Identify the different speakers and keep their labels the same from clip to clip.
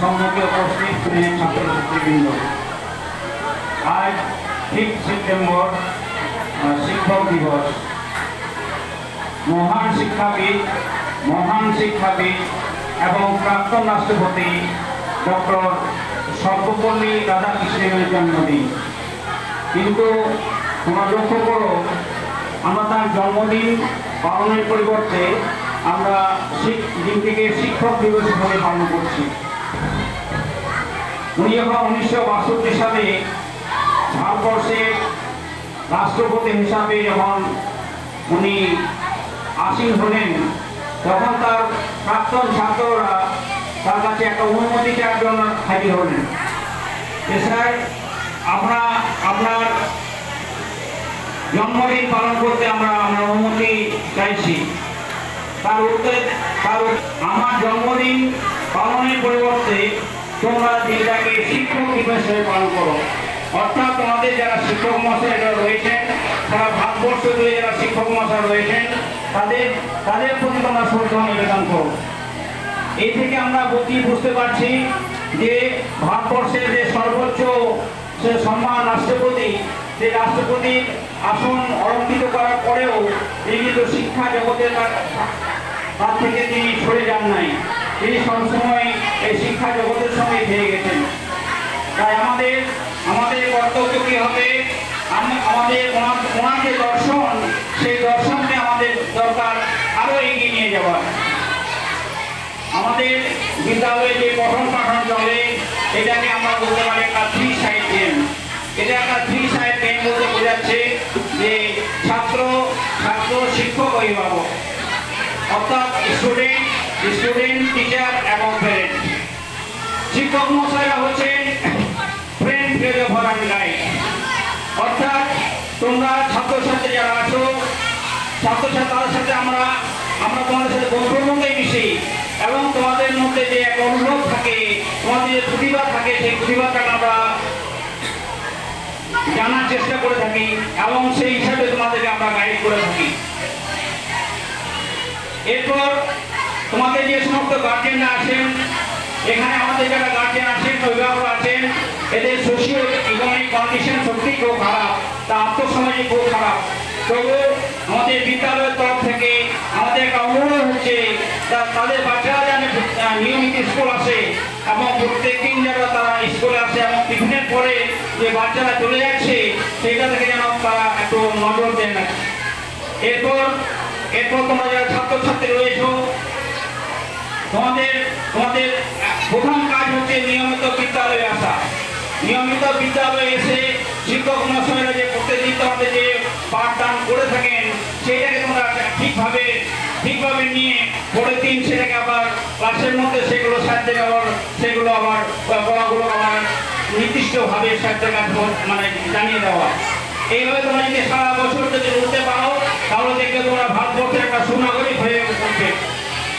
Speaker 1: সম্মুখে উপস্থিত প্রিয় ছাত্রছাত্রীবৃন্দ। আজ ঠিক সেপ্টেম্বর শিক্ষক দিবস। মহান শিক্ষাবিদ মহান শিক্ষাবিদ এবং প্রাক্তন রাষ্ট্রপতি ডক্টর সর্বপল্লী রাধাকৃষ্ণের জন্মদিন। কিন্তু তোমরা লক্ষ্য করো, আমরা তার জন্মদিন পালনের পরিবর্তে আমরা দিনটিকে শিক্ষক দিবস হিসেবে পালন করছি। উনি যখন উনিশশো বাষট্টি সালে ভারতবর্ষের রাষ্ট্রপতি হিসাবে যখন উনি আসীন হলেন। তখন তার প্রাক্তন ছাত্ররা তার কাছে একটা অনুমতি চাওয়ার জন্য হাজির হলেন। স্যার আমরা আপনার জন্মদিন পালন করতে আমরা আমরা অনুমতি চাইছি। তার উত্তরে তার আমার জন্মদিন পালনের পরিবর্তে তোমরা দিনটাকে শিক্ষক দিবস হিসেবে পালন করো। অর্থাৎ তোমাদের যারা শিক্ষক মশাইরা রয়েছেন, তারা ভারতবর্ষ জুড়ে যারা শিক্ষক মশাই রয়েছেন, তাদের তাদের প্রতি তোমরা শ্রদ্ধা নিবেদন করো। এই থেকে আমরা বুঝি বুঝতে পারছি যে ভারতবর্ষের যে সর্বোচ্চ সম্মান রাষ্ট্রপতি, যে রাষ্ট্রপতির আসন অলঙ্কৃত করার পরেও তিনি কিন্তু শিক্ষা জগতের তার- তার থেকে তিনি সরে যান নাই। তিনি সবসময় এই শিক্ষা জগতের সঙ্গে থেকে গেছেন। তাই আমাদের আমাদের কর্তব্য কি হবে? আমাদের ওনার যে দর্শন, সেই দর্শনকে আমাদের দরকার আরও এগিয়ে নিয়ে যাওয়ার। আমাদের বিদ্যালয়ে যে পঠন পাঠন চলে, এটাকে আমরা বলতে পারি একটা থ্রি সাইড গেম এটা একটা থ্রি সাইড গেম বলতে বোঝাচ্ছে যে ছাত্র ছাত্র শিক্ষক অভিভাবক, অর্থাৎ স্টুডেন্ট স্টুডেন্ট টিচার এবং প্যারেন্ট শিক্ষক মশাইরা হচ্ছেন ফ্রেন্ড ফেলে ভরান অর্থাৎ তোমরা ছাত্রছাত্রী যারা আছো ছাত্রছাত্রীদের সাথে আমরা আমরা তোমাদের সাথে বন্ধুর মিশি এবং তোমাদের মধ্যে যে এক অনুভব থাকে, তোমাদের যে প্রতিভা থাকে, সেই প্রতিভাটাকে আমরা জানার চেষ্টা করে থাকি এবং সেই হিসাবে তোমাদেরকে আমরা গাইড করে থাকি। এরপর তোমাদের যে সমস্ত গার্জেনরা আছেন, এখানে আমাদের যারা গার্জেন আছেন অভিভাবক আছেন, এদের সোশিও ইকোনমিক কন্ডিশন সত্যি খুব খারাপ, তা আত্মসামাজিক খুব খারাপ। তবু আমাদের বিদ্যালয়ের তরফ থেকে আমাদের একটা অনুরোধ হচ্ছে তাদের বাচ্চারা যেন নিয়মিত স্কুল আসে এবং প্রত্যেক দিন যেন তারা স্কুলে আসে এবং টিফিনের পরে যে বাচ্চারা চলে যাচ্ছে, সেটা থেকে যেন তারা একটু নজর দেন এরপর এরপর তোমরা যারা ছাত্রছাত্রী রয়েছো তোমাদের তোমাদের প্রথম কাজ হচ্ছে নিয়মিত বিদ্যালয়ে আসা। নিয়মিত বিদ্যালয়ে এসে শিক্ষক মহাশয়রা যে প্রত্যেকদিন তোমাদের যে পাঠদান করে থাকেন, সেইটাকে তোমরা ঠিকভাবে ঠিকভাবে নিয়ে পরের দিন সেটাকে আবার ক্লাসের মধ্যে সেগুলো সাহায্যে আবার সেগুলো আবার পড়াগুলো আবার নির্দিষ্টভাবে সাহায্যের কাছে মানে জানিয়ে দেওয়া। এইভাবে তোমরা যদি সারা বছর যদি উঠতে পারো, তাহলে দেখবে তোমরা ভারতবর্ষের একটা সুনাগরিক হয়ে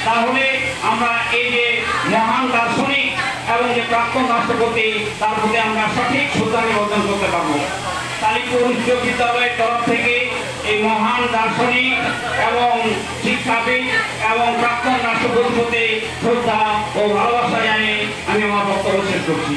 Speaker 1: তাহলে আমরা এই যে মহান দার্শনিক এবং যে প্রাক্তন রাষ্ট্রপতি, তার প্রতি আমরা সঠিক শ্রদ্ধা নিবেদন করতে পারব। কালীপুর উচ্চ বিদ্যালয়ের তরফ থেকে এই মহান দার্শনিক এবং শিক্ষাবিদ এবং প্রাক্তন রাষ্ট্রপতির প্রতি শ্রদ্ধা ও ভালোবাসা জানিয়ে আমি আমার বক্তব্য শেষ করছি।